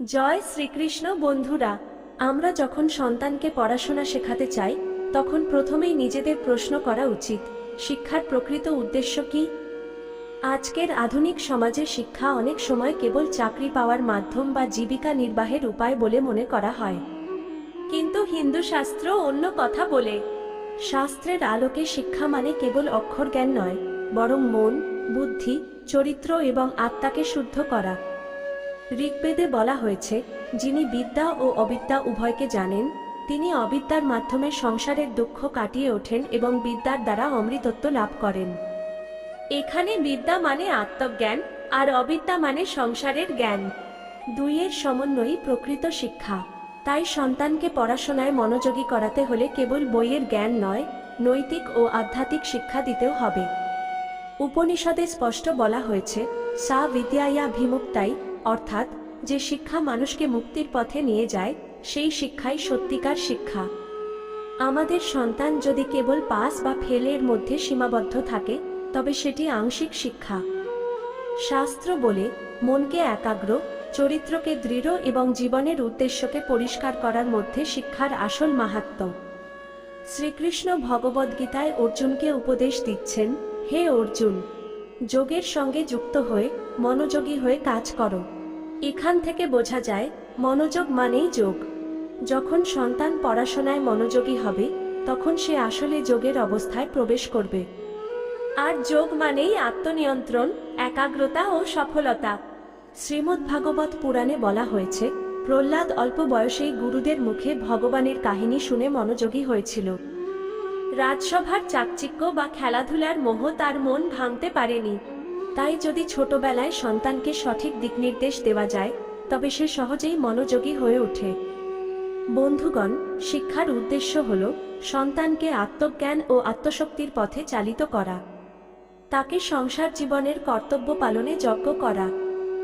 জয় শ্রীকৃষ্ণ বন্ধুরা, আমরা যখন সন্তানকে পড়াশোনা শেখাতে চাই, তখন প্রথমেই নিজেদের প্রশ্ন করা উচিত, শিক্ষার প্রকৃত উদ্দেশ্য কি? আজকের আধুনিক সমাজে শিক্ষা অনেক সময় কেবল চাকরি পাওয়ার মাধ্যম বা জীবিকা নির্বাহের উপায় বলে মনে করা হয়। কিন্তু হিন্দু শাস্ত্র অন্য কথা বলে, শাস্ত্রের আলোকে শিক্ষা মানে কেবল অক্ষর জ্ঞান নয়, বরং মন, বুদ্ধি, চরিত্র এবং আত্মাকে শুদ্ধ করা। ঋগ্বেদে বলা হয়েছে, যিনি বিদ্যা ও অবিদ্যা উভয়কে জানেন, তিনি অবিদ্যার মাধ্যমে সংসারের দুঃখ কাটিয়ে ওঠেন এবং বিদ্যার দ্বারা অমৃতত্ব লাভ করেন। এখানে বিদ্যা মানে আত্মজ্ঞান, আর অবিদ্যা মানে সংসারের জ্ঞান। দুইয়ের সমন্বয়ই প্রকৃত শিক্ষা। তাই সন্তানকে পড়াশোনায় মনোযোগী করাতে হলে কেবল বইয়ের জ্ঞান নয়, নৈতিক ও আধ্যাত্মিক শিক্ষা দিতেও হবে। উপনিষদে স্পষ্ট বলা হয়েছে সা বিদ্যায়া ভিমুক্তাই অর্থাৎ যে শিক্ষা মানুষকে মুক্তির পথে নিয়ে যায়, সেই শিক্ষাই সত্যিকার শিক্ষা। আমাদের সন্তান যদি কেবল পাস বা ফেলের মধ্যে সীমাবদ্ধ থাকে, তবে সেটি আংশিক শিক্ষা। শাস্ত্র বলে, মনকে একাগ্র, চরিত্রকে দৃঢ় এবং জীবনের উদ্দেশ্যকে পরিষ্কার করার মধ্যে শিক্ষার আসল মাহাত্ম্য শ্রীকৃষ্ণ ভগবদ্গীতায় অর্জুনকে উপদেশ দিচ্ছেন, হে অর্জুন, যোগের সঙ্গে যুক্ত হয়ে, মনোযোগী হয়ে কাজ করো। এখান থেকে বোঝা যায়, মনোযোগ মানেই যোগ। যখন সন্তান পড়াশোনায় মনোযোগী হবে, তখন সে আসলে যোগের অবস্থায় প্রবেশ করবে। আর যোগ মানেই আত্মনিয়ন্ত্রণ, একাগ্রতা ও সফলতা। শ্রীমদ্ ভাগবত পুরাণে বলা হয়েছে, প্রহ্লাদ অল্প বয়সেই গুরুদের মুখে ভগবানের কাহিনী শুনে মনোযোগী হয়েছিল। রাজসভার চাকচিক্য বা খেলাধুলার মোহ তার মন ভাঙতে পারেনি। তাই যদি ছোটবেলায় সন্তানকে সঠিক দিকনির্দেশ দেওয়া যায়, তবে সে সহজেই মনোযোগী হয়ে ওঠে। বন্ধুগণ, শিক্ষার উদ্দেশ্য হল সন্তানকে আত্মজ্ঞান ও আত্মশক্তির পথে চালিত করা। তাকে সংসার জীবনের কর্তব্য পালনে যজ্ঞ করা।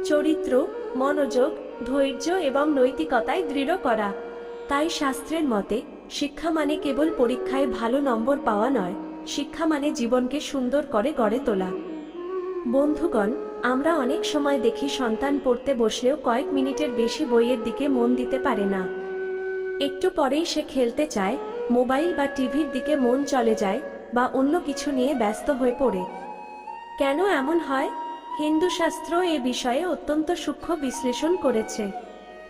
চরিত্র, মনোযোগ, ধৈর্য এবং নৈতিকতায় দৃঢ় করা। তাই শাস্ত্রের মতে, শিক্ষা মানে কেবল পরীক্ষায় ভালো নম্বর পাওয়া নয়, শিক্ষা মানে জীবনকে সুন্দর করে গড়ে তোলা। বন্ধুগণ, আমরা অনেক সময় দেখি সন্তান পড়তে বসলেও কয়েক মিনিটের বেশি বইয়ের দিকে মন দিতে পারে না। একটু পরেই সে খেলতে চায়, মোবাইল বা টিভির দিকে মন চলে যায় বা অন্য কিছু নিয়ে ব্যস্ত হয়ে পড়ে। কেন এমন হয়? হিন্দু শাস্ত্র এ বিষয়ে অত্যন্ত সূক্ষ্ম বিশ্লেষণ করেছে।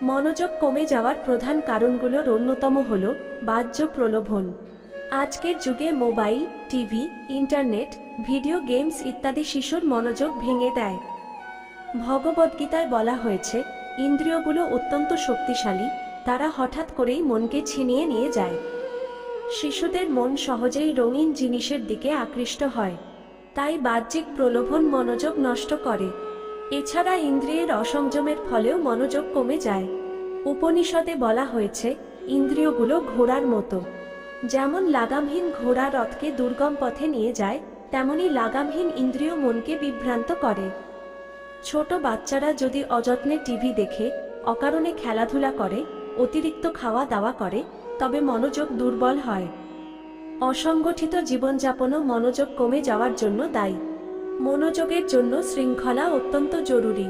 মনোযোগ কমে যাওয়ার প্রধান কারণগুলোর অন্যতম হল বাহ্য প্রলোভন। আজকের যুগে mobile, TV, internet video games ইত্যাদি শিশুর মনোযোগ ভেঙে দেয়। ভগবদ্গীতায় বলা হয়েছে, ইন্দ্রিয়গুলো অত্যন্ত শক্তিশালী, তারা হঠাৎ করেই মনকে ছিনিয়ে নিয়ে যায়। শিশুদের মন সহজেই রঙিন জিনিসের দিকে আকৃষ্ট হয়, তাই বাহ্যিক প্রলোভন মনোযোগ নষ্ট করে। এছাড়া ইন্দ্রিয়ের অসংযমের ফলেও মনোযোগ কমে যায়। উপনিষদে বলা হয়েছে, ইন্দ্রিয়গুলো ঘোড়ার মতো। যেমন লাগামহীন ঘোড়া রথকে দুর্গম পথে নিয়ে যায় তেমনি লাগামহীন ইন্দ্রিয় মনকে বিভ্রান্ত করে। ছোট বাচ্চারা যদি অযত্নে টিভি দেখে, অকারণে খেলাধুলা করে, অতিরিক্ত খাওয়া দাওয়া করে, তবে মনোযোগ দুর্বল হয়। অসংগঠিত জীবনযাপনও মনোযোগ কমে যাওয়ার জন্য দায়ী। মনোযোগের জন্য শৃঙ্খলা অত্যন্ত জরুরি।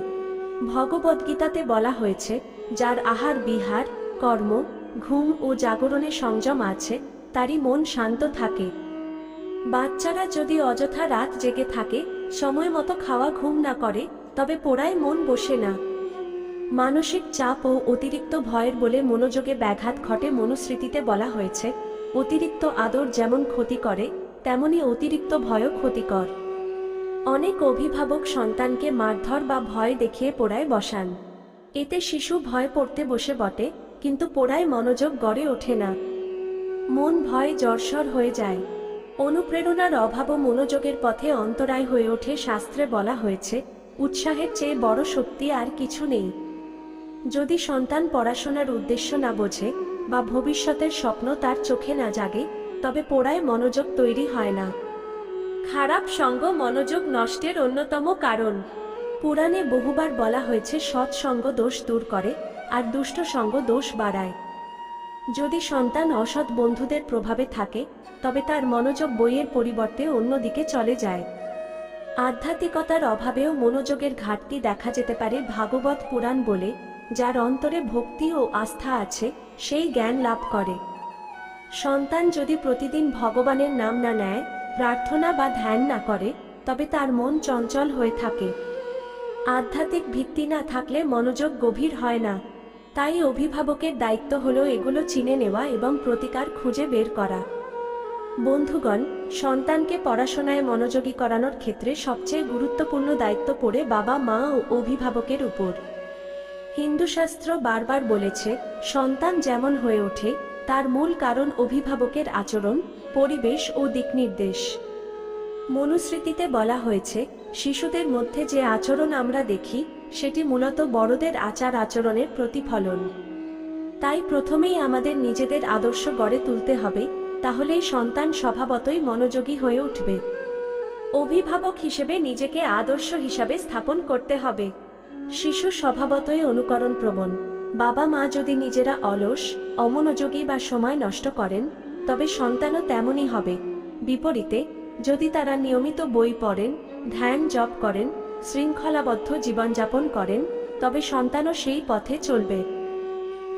ভগবদ্গীতাতে বলা হয়েছে, যার আহার বিহার, কর্ম, ঘুম ও জাগরণে সংযম আছে, তারই মন শান্ত থাকে। বাচ্চারা যদি অযথা রাত জেগে থাকে, সময় মতো খাওয়া ঘুম না করে, তবে পোড়ায় মন বসে না। মানসিক চাপ ও অতিরিক্ত ভয়ের বলে মনোযোগে ব্যাঘাত ঘটে মনুস্মৃতিতে বলা হয়েছে, অতিরিক্ত আদর যেমন ক্ষতি করে তেমনি অতিরিক্ত ভয়ও ক্ষতিকর। অনেক অভিভাবক সন্তানকে মারধর বা ভয় দেখিয়ে পোড়ায় বসান। এতে শিশু ভয় পড়তে বসে বটে, কিন্তু পোড়ায় মনোযোগ গড়ে ওঠে না। মন ভয় জর্সর হয়ে যায়। অনুপ্রেরণার অভাব ও মনোযোগের পথে অন্তরায় হয়ে ওঠে শাস্ত্রে বলা হয়েছে, উৎসাহের চেয়ে বড় শক্তি আর কিছু নেই। যদি সন্তান পড়াশোনার উদ্দেশ্য না বোঝে বা ভবিষ্যতের স্বপ্ন তার চোখে না জাগে, তবে পোড়ায় মনোযোগ তৈরি হয় না। খারাপ সঙ্গ মনোযোগ নষ্টের অন্যতম কারণ। পুরাণে বহুবার বলা হয়েছে সৎসঙ্গ দোষ দূর করে আর দুষ্ট সঙ্গ দোষ বাড়ায়। যদি সন্তান অসৎ বন্ধুদের প্রভাবে থাকে, তবে তার মনোযোগ বইয়ের পরিবর্তে অন্যদিকে চলে যায়। আধ্যাত্মিকতার অভাবেও মনোযোগের ঘাটতি দেখা যেতে পারে ভাগবত পুরাণ বলে, যার অন্তরে ভক্তি ও আস্থা আছে, সেই জ্ঞান লাভ করে। সন্তান যদি প্রতিদিন ভগবানের নাম না নেয়, প্রার্থনা বা ধ্যান না করে, তবে তার মন চঞ্চল হয়ে থাকে। আধ্যাত্মিক ভিত্তি না থাকলে মনোযোগ গভীর হয় না। তাই অভিভাবকের দায়িত্ব হলো এগুলো চিনে নেওয়া এবং প্রতিকার খুঁজে বের করা। বন্ধুগণ, সন্তানকে পড়াশোনায় মনোযোগী করানোর ক্ষেত্রে সবচেয়ে গুরুত্বপূর্ণ দায়িত্ব পড়ে বাবা, মা ও অভিভাবকের উপর। হিন্দুশাস্ত্র বারবার বলেছে, সন্তান যেমন হয়ে ওঠে, তার মূল কারণ অভিভাবকের আচরণ, পরিবেশ ও দিকনির্দেশ মনুস্মৃতিতে বলা হয়েছে শিশুদের মধ্যে যে আচরণ আমরা দেখি, সেটি মূলত বড়দের আচার আচরণের প্রতিফলন। তাই প্রথমেই আমাদের নিজেদের আদর্শ গড়ে তুলতে হবে, তাহলেই সন্তান স্বভাবতই মনোযোগী হয়ে উঠবে। অভিভাবক হিসেবে নিজেকে আদর্শ হিসাবে স্থাপন করতে হবে। শিশু স্বভাবতই অনুকরণ প্রবণ বাবা মা যদি নিজেরা অলস, অমনোযোগী বা সময় নষ্ট করেন, তবে সন্তানও তেমনই হবে। বিপরীতে যদি তারা নিয়মিত বই পড়েন, ধ্যান জপ করেন, শৃঙ্খলাবদ্ধ জীবনযাপন করেন, তবে সন্তানও সেই পথে চলবে।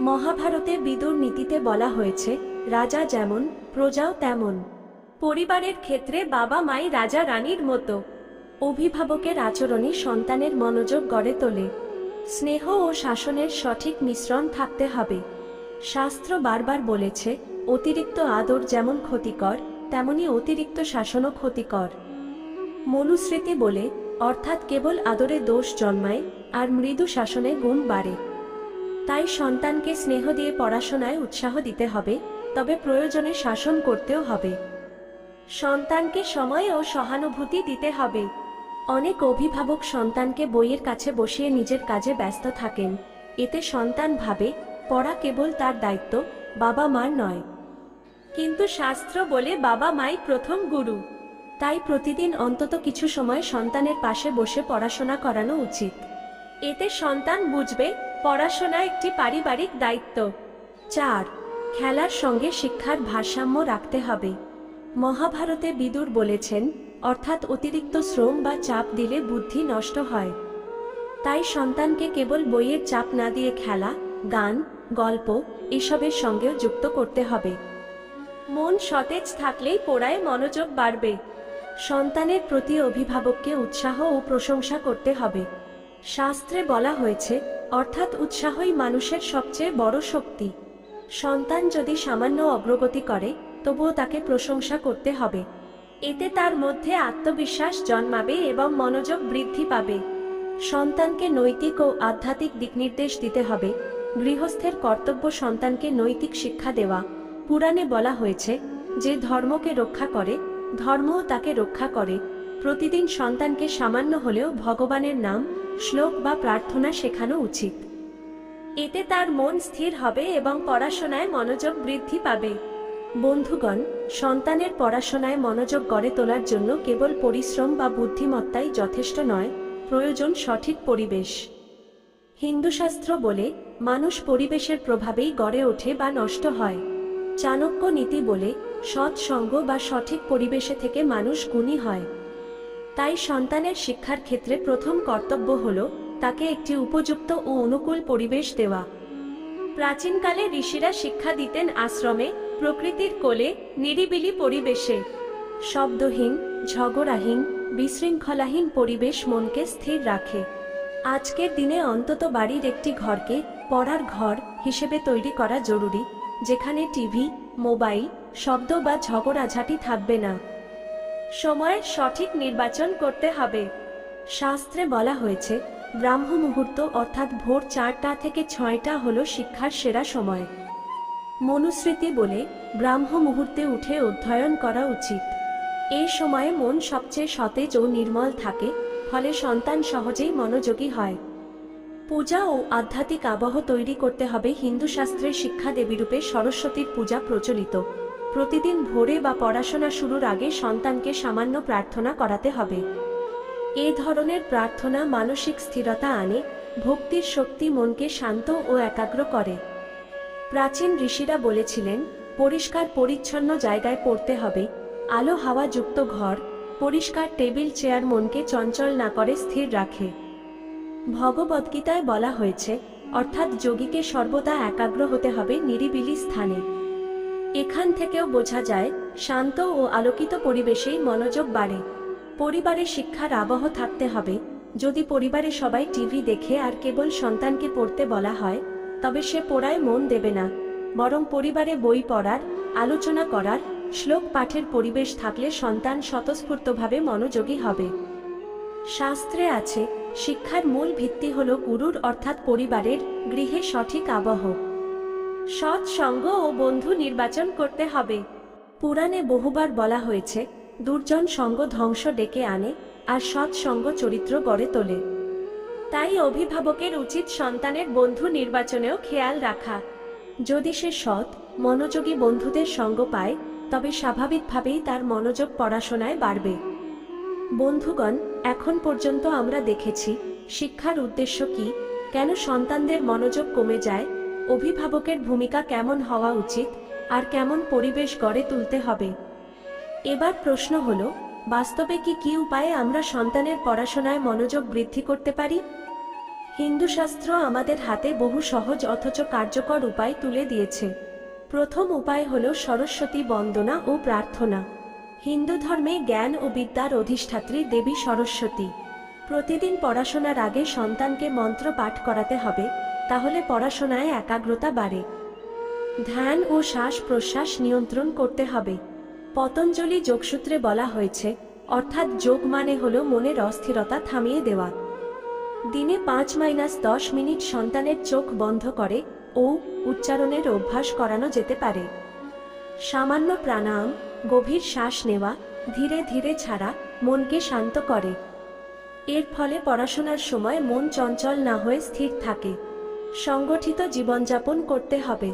মহাভারতে বিদুর নীতিতে বলা হয়েছে, রাজা যেমন, প্রজাও তেমন। পরিবারের ক্ষেত্রে বাবা মাই রাজা রানীর মতো। অভিভাবকের আচরণই সন্তানের মনোযোগ গড়ে তোলে। স্নেহ ও শাসনের সঠিক মিশ্রণ থাকতে হবে। শাস্ত্র বারবার বলেছে, অতিরিক্ত আদর যেমন ক্ষতিকর তেমনি অতিরিক্ত শাসনও ক্ষতিকর। মনুস্মৃতি বলে, অর্থাৎ কেবল আদরে দোষ জন্মায় আর মৃদু শাসনে গুণ বাড়ে। তাই সন্তানকে স্নেহ দিয়ে পড়াশোনায় উৎসাহ দিতে হবে, তবে প্রয়োজনে শাসন করতেও হবে। সন্তানকে সময় ও সহানুভূতি দিতে হবে। অনেক অভিভাবক সন্তানকে বইয়ের কাছে বসিয়ে নিজের কাজে ব্যস্ত থাকেন। এতে সন্তান ভাবে, পড়া কেবল তার দায়িত্ব বাবা মার নয়। কিন্তু শাস্ত্র বলে বাবা মাই প্রথম গুরু। তাই প্রতিদিন অন্তত কিছু সময় সন্তানের পাশে বসে পড়াশোনা করানো উচিত। এতে সন্তান বুঝবে, পড়াশোনা একটি পারিবারিক দায়িত্ব। চার, খেলার সঙ্গে শিক্ষার ভারসাম্য রাখতে হবে। মহাভারতে বিদুর বলেছেন, অর্থাৎ অতিরিক্ত শ্রম বা চাপ দিলে বুদ্ধি নষ্ট হয়। তাই সন্তানকে কেবল বইয়ের চাপ না দিয়ে খেলা, গান, গল্প এসবের সঙ্গেও যুক্ত করতে হবে। মন সতেজ থাকলেই পড়ায় মনোযোগ বাড়বে। সন্তানের প্রতি অভিভাবককে উৎসাহ ও প্রশংসা করতে হবে। শাস্ত্রে বলা হয়েছে, অর্থাৎ উৎসাহই মানুষের সবচেয়ে বড় শক্তি। সন্তান যদি সামান্য অগ্রগতি করে, তবুও তাকে প্রশংসা করতে হবে। এতে তার মধ্যে আত্মবিশ্বাস জন্মাবে এবং মনোযোগ বৃদ্ধি পাবে। সন্তানকে নৈতিক ও আধ্যাত্মিক দিকনির্দেশ দিতে হবে। গৃহস্থের কর্তব্য সন্তানকে নৈতিক শিক্ষা দেওয়া। পুরাণে বলা হয়েছে, যে ধর্মকে রক্ষা করে, ধর্মও তাকে রক্ষা করে। প্রতিদিন সন্তানকে সামান্য হলেও ভগবানের নাম, শ্লোক বা প্রার্থনা শেখানো উচিত। এতে তার মন স্থির হবে এবং পড়াশোনায় মনোযোগ বৃদ্ধি পাবে। বন্ধুগণ, সন্তানের পড়াশোনায় মনোযোগ গড়ে তোলার জন্য কেবল পরিশ্রম বা বুদ্ধিমত্তাই যথেষ্ট নয়, প্রয়োজন সঠিক পরিবেশ। হিন্দুশাস্ত্র বলে, মানুষ পরিবেশের প্রভাবেই গড়ে ওঠে বা নষ্ট হয়। চাণক্য নীতি বলে সৎসঙ্গ বা সঠিক পরিবেশে থেকে মানুষ গুণী হয়। তাই সন্তানের শিক্ষার ক্ষেত্রে প্রথম কর্তব্য হল তাকে একটি উপযুক্ত ও অনুকূল পরিবেশ দেওয়া। প্রাচীনকালে ঋষিরা শিক্ষা দিতেন আশ্রমে, প্রকৃতির কোলে, নিরিবিলি পরিবেশে। শব্দহীন, ঝগড়াহীন, বিশৃঙ্খলাহীন পরিবেশ মনকে স্থির রাখে। আজকের দিনে অন্তত বাড়ির একটি ঘরকে পড়ার ঘর হিসেবে তৈরি করা জরুরি। যেখানে টিভি, মোবাইল, শব্দ বা ঝগড়াঝাটি থাকবে না। সময়ের সঠিক নির্বাচন করতে হবে। শাস্ত্রে বলা হয়েছে, ব্রাহ্ম মুহূর্ত অর্থাৎ ভোর চারটা থেকে ছয়টা হলো শিক্ষার সেরা সময়। মনুস্মৃতি বলে, ব্রাহ্ম মুহূর্তে উঠে অধ্যয়ন করা উচিত। এই সময়ে মন সবচেয়ে সতেজ ও নির্মল থাকে, ফলে সন্তান সহজেই মনোযোগী হয়। পূজা ও আধ্যাত্মিক আবহ তৈরি করতে হবে হিন্দু শাস্ত্রের শিক্ষা দেবীরূপে সরস্বতীর পূজা প্রচলিত। প্রতিদিন ভোরে বা পড়াশোনা শুরুর আগে সন্তানকে সামান্য প্রার্থনা করাতে হবে। এ ধরনের প্রার্থনা মানসিক স্থিরতা আনে, ভক্তির শক্তি মনকে শান্ত ও একাগ্র করে। প্রাচীন ঋষিরা বলেছিলেন, পরিষ্কার পরিচ্ছন্ন জায়গায় পড়তে হবে, আলো হাওয়া যুক্ত ঘর, পরিষ্কার টেবিল, চেয়ার মনকে চঞ্চল না করে স্থির রাখে। ভগবদ্গীতায় বলা হয়েছে, অর্থাৎ যোগীকে সর্বদা একাগ্র হতে হবে নিরিবিলি স্থানে। এখান থেকেও বোঝা যায়, শান্ত ও আলোকিত পরিবেশেই মনোযোগ বাড়ে। পরিবারে শিক্ষার আবহ থাকতে হবে। যদি পরিবারে সবাই টিভি দেখে আর কেবল সন্তানকে পড়তে বলা হয়, তবে সে পড়ায় মন দেবে না। বরং পরিবারে বই পড়ার, আলোচনা করার, শ্লোক পাঠের পরিবেশ থাকলে সন্তান স্বতঃস্ফূর্তভাবে মনোযোগী হবে। শাস্ত্রে আছে শিক্ষার মূল ভিত্তি হল গুরুর অর্থাৎ পরিবারের গৃহে সঠিক আবহ। সৎ সঙ্গ ও বন্ধু নির্বাচন করতে হবে। পুরাণে বহুবার বলা হয়েছে, দুর্জন সঙ্গ ধ্বংস ডেকে আনে আর সৎ সঙ্গ চরিত্র গড়ে তোলে। তাই অভিভাবকের উচিত সন্তানের বন্ধু নির্বাচনেও খেয়াল রাখা। যদি সে সৎ, মনোযোগী বন্ধুদের সঙ্গ পায়, তবে স্বাভাবিকভাবেই তার মনোযোগ পড়াশোনায় বাড়বে। বন্ধুগণ এখন পর্যন্ত আমরা দেখেছি, শিক্ষার উদ্দেশ্য কি, কেন সন্তানদের মনোযোগ কমে যায়, অভিভাবকের ভূমিকা কেমন হওয়া উচিত, আর কেমন পরিবেশ গড়ে তুলতে হবে। এবার প্রশ্ন হল, বাস্তবে কি কি উপায়ে আমরা সন্তানের পড়াশোনায় মনোযোগ বৃদ্ধি করতে পারি? হিন্দু শাস্ত্র আমাদের হাতে বহু সহজ অথচ কার্যকর উপায় তুলে দিয়েছে। প্রথম উপায় হল সরস্বতী বন্দনা ও প্রার্থনা। হিন্দু ধর্মে জ্ঞান ও বিদ্যার অধিষ্ঠাত্রী দেবী সরস্বতী। প্রতিদিন পড়াশোনার আগে সন্তানকে মন্ত্র পাঠ করাতে হবে, তাহলে পড়াশোনায় একাগ্রতা বাড়ে। ধ্যান ও শ্বাস প্রশ্বাস নিয়ন্ত্রণ করতে হবে। পতঞ্জলি যোগসূত্রে বলা হয়েছে, অর্থাৎ যোগ মানে হল মনের অস্থিরতা থামিয়ে দেওয়া। দিনে পাঁচ মাইনাস দশ মিনিট সন্তানের চোখ বন্ধ করে ও উচ্চারণের অভ্যাস করানো যেতে পারে। সামান্য প্রাণায়াম গভীর শ্বাস নেওয়া, ধীরে ধীরে ছাড়া, মনকে শান্ত করে। এর ফলে পড়াশোনার সময় মন চঞ্চল না হয়ে স্থির থাকে। সংগঠিত জীবনযাপন করতে হবে।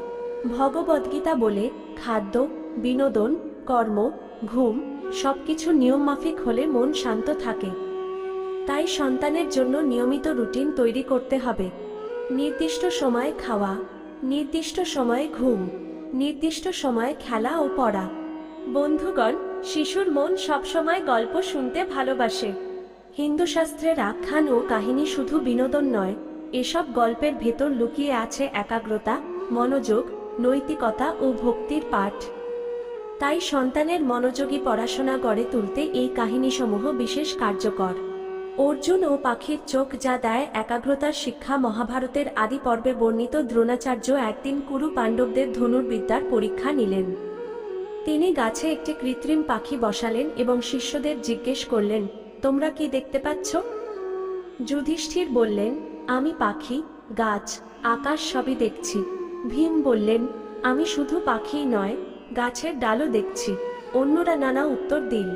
ভগবদ্গীতা বলে, খাদ্য, বিনোদন, কর্ম, ঘুম, সবকিছু নিয়মমাফিক হলে মন শান্ত থাকে। তাই সন্তানের জন্য নিয়মিত রুটিন তৈরি করতে হবে। নির্দিষ্ট সময়ে খাওয়া, নির্দিষ্ট সময়ে ঘুম, নির্দিষ্ট সময়ে খেলা ও পড়া। বন্ধুগণ, শিশুর মন সবসময় গল্প শুনতে ভালোবাসে। হিন্দু শাস্ত্রের আখ্যান ও কাহিনী শুধু বিনোদন নয়, এসব গল্পের ভেতর লুকিয়ে আছে একাগ্রতা, মনোযোগ, নৈতিকতা ও ভক্তির পাঠ। তাই সন্তানের মনোযোগী পড়াশোনা গড়ে তুলতে এই কাহিনীসমূহ বিশেষ কার্যকর। অর্জুন ও পাখির চোখ যা দেয় একাগ্রতার শিক্ষা মহাভারতের আদি পর্বে বর্ণিত দ্রোণাচার্য একদিন কুরু পাণ্ডবদের ধনুর্বিদ্যার পরীক্ষা নিলেন। তিনি গাছে একটি কৃত্রিম পাখি বসালেন এবং শিষ্যদের জিজ্ঞেস করলেন, তোমরা কি দেখতে পাচ্ছ? যুধিষ্ঠির বললেন, আমি পাখি, গাছ, আকাশ সবই দেখছি। ভীম বললেন, আমি শুধু পাখিই নয়, গাছের ডালও দেখছি। অন্যরা নানা উত্তর দিল।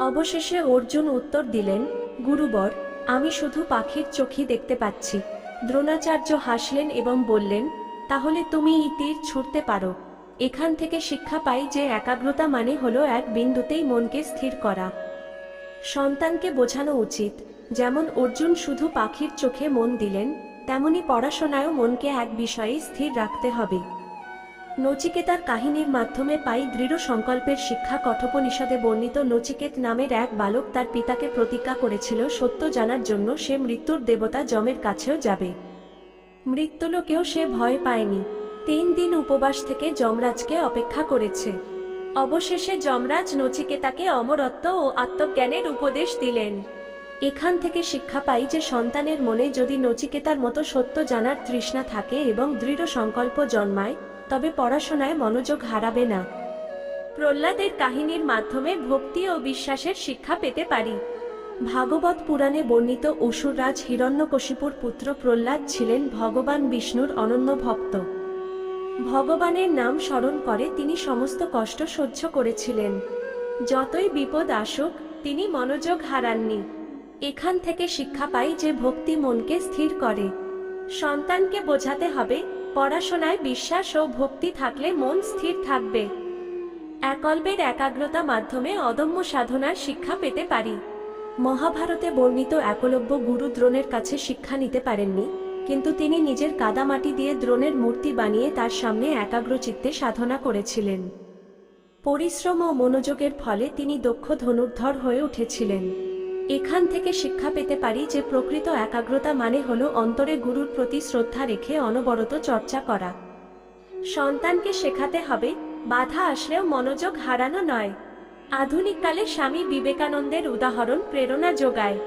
অবশেষে অর্জুন উত্তর দিলেন, গুরুবর, আমি শুধু পাখির চোখই দেখতে পাচ্ছি। দ্রোণাচার্য হাসলেন এবং বললেন, তাহলে তুমি এই তীর ছুটতে পারো। এখান থেকে শিক্ষা পাই যে একাগ্রতা মানে হলো এক বিন্দুতেই মনকে স্থির করা। সন্তানকে বোঝানো উচিত। যেমন অর্জুন শুধু পাখির চোখে মন দিলেন, তেমনি পড়াশোনায়ও মনকে এক বিষয়ে স্থির রাখতে হবে। নচিকেতার কাহিনীর মাধ্যমে পাই দৃঢ় সংকল্পের শিক্ষা কঠোপনিষদে বর্ণিত নচিকেত নামের এক বালক তার পিতাকে প্রতিজ্ঞা করেছিল সত্য জানার জন্য সে মৃত্যুর দেবতা যমের কাছেও যাবে। মৃত্যুলোকেও সে ভয় পায়নি। তিন দিন উপবাস থেকে যমরাজকে অপেক্ষা করেছে। অবশেষে যমরাজ নচিকেতাকে অমরত্ব ও আত্মজ্ঞানের উপদেশ দিলেন। এখান থেকে শিক্ষা পাই যে সন্তানের মনে যদি নচিকেতার মতো সত্য জানার তৃষ্ণা থাকে এবং দৃঢ় সংকল্প জন্মায়, তবে পড়াশোনায় মনোযোগ হারাবে না। প্রহ্লাদের কাহিনীর মাধ্যমে ভক্তি ও বিশ্বাসের শিক্ষা পেতে পারি। ভাগবত পুরাণে বর্ণিত অসুররাজ হিরণ্যকশিপুর পুত্র প্রহ্লাদ ছিলেন ভগবান বিষ্ণুর অনন্য ভক্ত। ভগবানের নাম স্মরণ করে তিনি সমস্ত কষ্ট সহ্য করেছিলেন। যতই বিপদ আসুক, তিনি মনোযোগ হারাননি। এখান থেকে শিক্ষা পাই যে ভক্তি মনকে স্থির করে। সন্তানকে বোঝাতে হবে, পড়াশোনায় বিশ্বাস ও ভক্তি থাকলে মন স্থির থাকবে। একল্পের একাগ্রতা মাধ্যমে অদম্য সাধনার শিক্ষা পেতে পারি। মহাভারতে বর্ণিত একলব্য গুরু দ্রোণের কাছে শিক্ষা নিতে পারেননি? কিন্তু তিনি নিজের কাদামাটি দিয়ে দ্রোণের মূর্তি বানিয়ে তার সামনে একাগ্রচিত্তে সাধনা করেছিলেন। পরিশ্রম ও মনোযোগের ফলে তিনি দক্ষ ধনুর্ধর হয়ে উঠেছিলেন। এখান থেকে শিক্ষা পেতে পারি যে প্রকৃত একাগ্রতা মানে হল অন্তরে গুরুর প্রতি শ্রদ্ধা রেখে অনবরত চর্চা করা। সন্তানকে শেখাতে হবে, বাধা আসলেও মনোযোগ হারানো নয়। আধুনিককালে স্বামী বিবেকানন্দের উদাহরণ প্রেরণা যোগায়।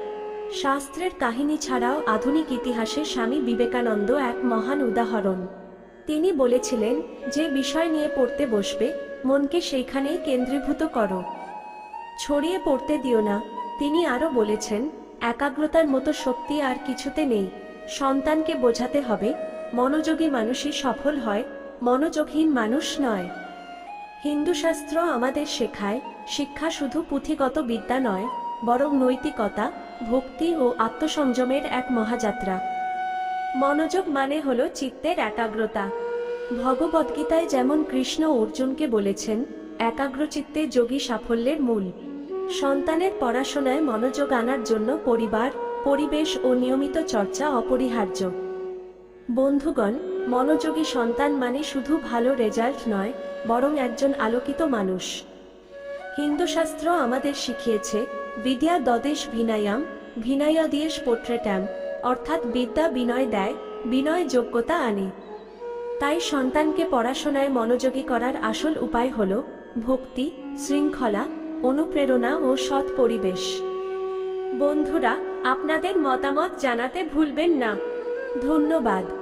শাস্ত্রের কাহিনী ছাড়াও আধুনিক ইতিহাসে স্বামী বিবেকানন্দ এক মহান উদাহরণ। তিনি বলেছিলেন, যে বিষয় নিয়ে পড়তে বসবে, মনকে সেইখানেই কেন্দ্রীভূত করো। ছড়িয়ে পড়তে দিও না। তিনি আরও বলেছেন, একাগ্রতার মতো শক্তি আর কিছুতে নেই। সন্তানকে বোঝাতে হবে, মনোযোগী মানুষই সফল হয়, মনোযোগহীন মানুষ নয়। হিন্দু শাস্ত্র আমাদের শেখায়, শিক্ষা শুধু পুঁথিগত বিদ্যা নয়, বরং নৈতিকতা ভক্তি ও আত্মসংযমের এক মহাযাত্রা। মনোযোগ মানে হল চিত্তের একাগ্রতা। ভগবদ্গীতায় যেমন কৃষ্ণ অর্জুনকে বলেছেন, একাগ্রচিত্তে যোগী সাফল্যের মূল। সন্তানের পড়াশোনায় মনোযোগ আনার জন্য পরিবার, পরিবেশ ও নিয়মিত চর্চা অপরিহার্য। বন্ধুগণ, মনোযোগী সন্তান মানে শুধু ভালো রেজাল্ট নয়, বরং একজন আলোকিত মানুষ। হিন্দুশাস্ত্র আমাদের শিখিয়েছে বিদ্যা দদেশ ভিনায়াম, ভিনায়া দিয়েশ পোট্রেট্যাম অর্থাৎ বিদ্যা বিনয় দেয়, বিনয় যোগ্যতা আনে। তাই সন্তানকে পড়াশোনায় মনোযোগী করার আসল উপায় হল ভক্তি, শৃঙ্খলা, অনুপ্রেরণা ও সৎ পরিবেশ। বন্ধুরা, আপনাদের মতামত জানাতে ভুলবেন না। ধন্যবাদ।